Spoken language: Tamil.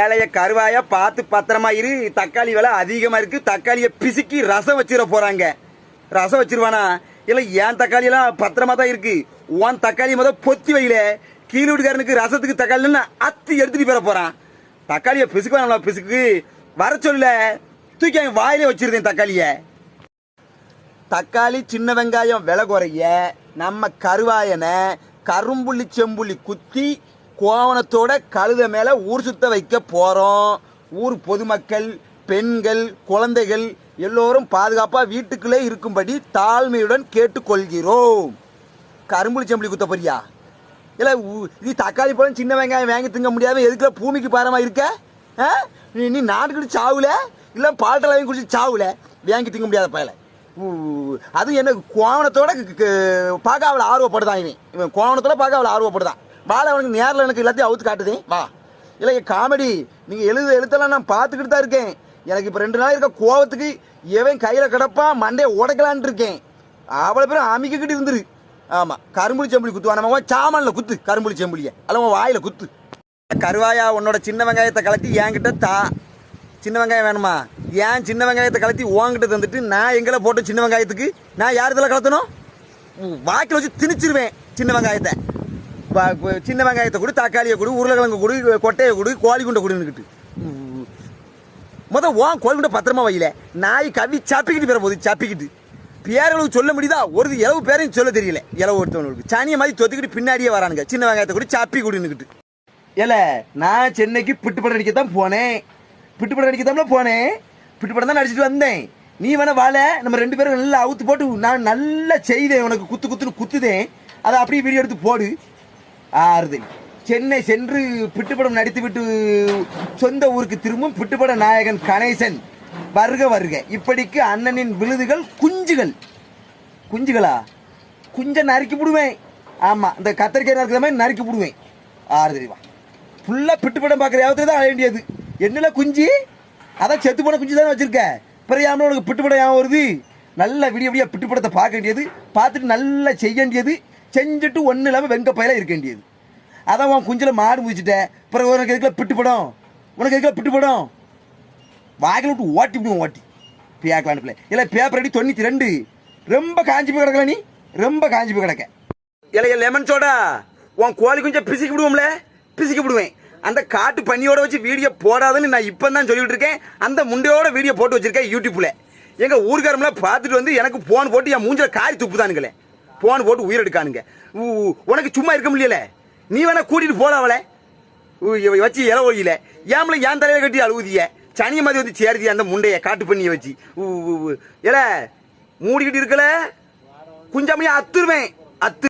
வேலைய கருவாய பார்த்து பத்திரமா இரு. தக்காளி விலை அதிகமா இருக்கு. தக்காளியை பிசுக்கி ரசம் வச்சிட போறாங்க. ரசம் வச்சிருவானா? இல்ல ஏன் தக்காளி எல்லாம் பத்திரமா தான் இருக்கு? உன் தக்காளி முத பொத்தி வையில கீழ் வீட்டுக்காரனுக்கு ரசத்துக்கு தக்காளி அத்தி எடுத்துட்டு போற போறான். தக்காளியை வேணாம் பிசுக்கு. வர சொல்ல தூக்கி அவன் வாயிலே வச்சிருந்தேன் தக்காளியை. தக்காளி சின்ன வெங்காயம் விலை குறைய நம்ம கருவாயனை கரும்புள்ளி செம்புள்ளி குத்தி கோவணத்தோட கழுத மேல ஊர் சுத்த வைக்க போறோம். ஊர் பொதுமக்கள் பெண்கள் குழந்தைகள் எல்லோரும் பாதுகாப்பா வீட்டுக்குள்ளே இருக்கும்படி தாழ்மையுடன் கேட்டுக்கொள்கிறோம். கரும்புளி செம்பளி குத்த போறியா? இல்ல நீ தக்காளி பழம் சின்ன வெங்காயம் வாங்கி திங்க முடியாம எதுக்குள்ள பூமிக்கு பாரமா இருக்க? ஆ? நீ நீ நாட்டுக்கிட்டு சாவுல? இல்ல பால்டெல்லாம் வாங்கி குடிச்சு சாவுல? வாங்கி திங்க முடியாத பயல. அது என்ன கோவணத்தோட க- பார்க்க அவளை ஆர்வப்படுதான் இவன். இவன் கோவணத்தோட பார்க்க அவளை ஆர்வப்படுதான். வாழை அவனுக்கு நேரில் எனக்கு எல்லாத்தையும் அவுத்து காட்டுதே? வா. இல்லை காமெடி. நீங்க எழுத எழுத்தெல்லாம் நான் பார்த்துக்கிட்டு தான் இருக்கேன். எனக்கு இப்போ ரெண்டு நாள் இருக்க கோவத்துக்கு எவன் கையில் கிடப்பான் மண்டையை உடைக்கலான்ட்டு இருக்கேன். அவ்வளோ பேரும் அமைக்கிட்டு இருந்துரு. ஆமா கரும்புளி செம்புளி குத்துவா. நம்ம சாமான்ல குத்து கரும்புளி செம்புளிய அல்ல உன் வாயில குத்து. கருவாயா உன்னோட சின்ன வெங்காயத்தை கலத்தி என்கிட்ட தா. சின்ன வெங்காயம் வேணுமா? ஏன் சின்ன வெங்காயத்தை கலத்தி உன்கிட்ட தந்துட்டு நான் எங்களை போட்ட சின்ன வெங்காயத்துக்கு நான் யார் இதில் கலத்தணும்? உம், வாய்க்குல வச்சு திணிச்சிருவேன் சின்ன வெங்காயத்தை. சின்ன வெங்காயத்தை கொடு தக்காளியை கொடு உருளைக்கிழங்கு கொடு கொட்டையை கொடு கோழி குண்டை கொடுன்னுக்கிட்டு முத ஓன் கோழி குண்டை பத்திரமா வையில. நாய் கவி சப்பிக்கிட்டு பேர போகுது சப்பிக்கிட்டு. பேரளவு சொல்ல முடியுதா? ஒரு இளவு பேரையும் சொல்ல தெரியல. இளவு ஒருத்தவங்களுக்கு. சனிய மாதிரி தொத்துக்கிட்டு பின்னாடியே வரானுங்க. சின்ன வெங்காயத்தை கூட சாப்பி கொடுன்னுக்கிட்டு ஏல நான் சென்னைக்கு பிட்டுப்படம் அடிக்க தான் போனேன். பிட்டுப்படம் அடிக்க தான் போனேன். பிட்டுப்படம் தான் நடிச்சிட்டு வந்தேன். நீ வேணா வாழ. நம்ம ரெண்டு பேரும் நல்லா அவுத்து போட்டு நான் நல்லா செய்தேன். உனக்கு குத்து குத்துன்னு குத்துதேன். அதை அப்படியே வீடியோ எடுத்து போடு. ஆறுதல். சென்னை சென்று பிட்டுப்படம் நடித்துவிட்டு சொந்த ஊருக்கு திரும்பும் பிட்டுப்பட நாயகன் கணேசன். வருக வருக. இப்படிக்கு அண்ணனின் விழுதுகள் குஞ்சுகள். குஞ்சுகளா? குஞ்சை நறுக்கி விடுவேன் ஆமாம் இந்த கத்திரிக்காய் நறுக்கிற மாதிரி நறுக்கி விடுவேன் ஆறு தெரியுமா ஃபுல்லாக பிட்டுப்படம் பார்க்குற யாவத்தில் தான் அழைய வேண்டியது. என்னல குஞ்சு? அதான் செத்து போன குஞ்சு தானே வச்சுருக்க. பிறையாமல் உனக்கு பிட்டுப்படம் ஞாபகம் வருது? நல்ல விடிய விடிய பிட்டுப்படத்தை பார்க்க வேண்டியது. பார்த்துட்டு நல்லா செய்ய வேண்டியது. செஞ்சுட்டு ஒன்றும் இல்லாமல் வெங்க பயில இருக்க வேண்டியது. அதான் உன் குஞ்சில் மாடு முடிச்சிட்ட பிறகு உனக்கு எதுக்குல பிட்டுப்படும் உனக்கு எதுக்குல பிட்டுப்படும் வாயில் விட்டு ஓட்டி விடுவோம் ஓட்டி. பேக்கலான்னு பிள்ளை. இல்லை பேப்பர் அடி தொண்ணூற்றி ரெண்டு. ரொம்ப காஞ்சி போய் கிடக்கல நீ? ரொம்ப காஞ்சி போய் கிடக்க. இல்லை லெமன் சோடா? உன் கோழி கொஞ்சம் பிசிக்கி விடுவோம்ல? பிசிக்கி விடுவேன். அந்த காட்டு பண்ணியோட வச்சு வீடியோ போடாதுன்னு நான் இப்போ தான் சொல்லிட்டு இருக்கேன். அந்த முண்டையோட வீடியோ போட்டு வச்சிருக்கேன் யூடியூப்பில் எங்கள் ஊர்காரம்லாம் பார்த்துட்டு வந்து எனக்கு ஃபோன் போட்டு என் மூஞ்சில் காரி துப்புதானுங்களே. போன் போட்டு உயிர் எடுக்கானுங்க. உனக்கு சும்மா இருக்க முடியல. நீ வேணா கூட்டிட்டு போல அவளை. வச்சு இல ஒழியில ஏமல ஏன் தலையில கட்டி அழுகுதிய சனிய மாதிரி வந்து சேருதி அந்த முண்டைய காட்டு பண்ணிய வச்சு. இல மூடிக்கிட்டு இருக்கல? குஞ்சாமையா அத்துருவேன். அத்து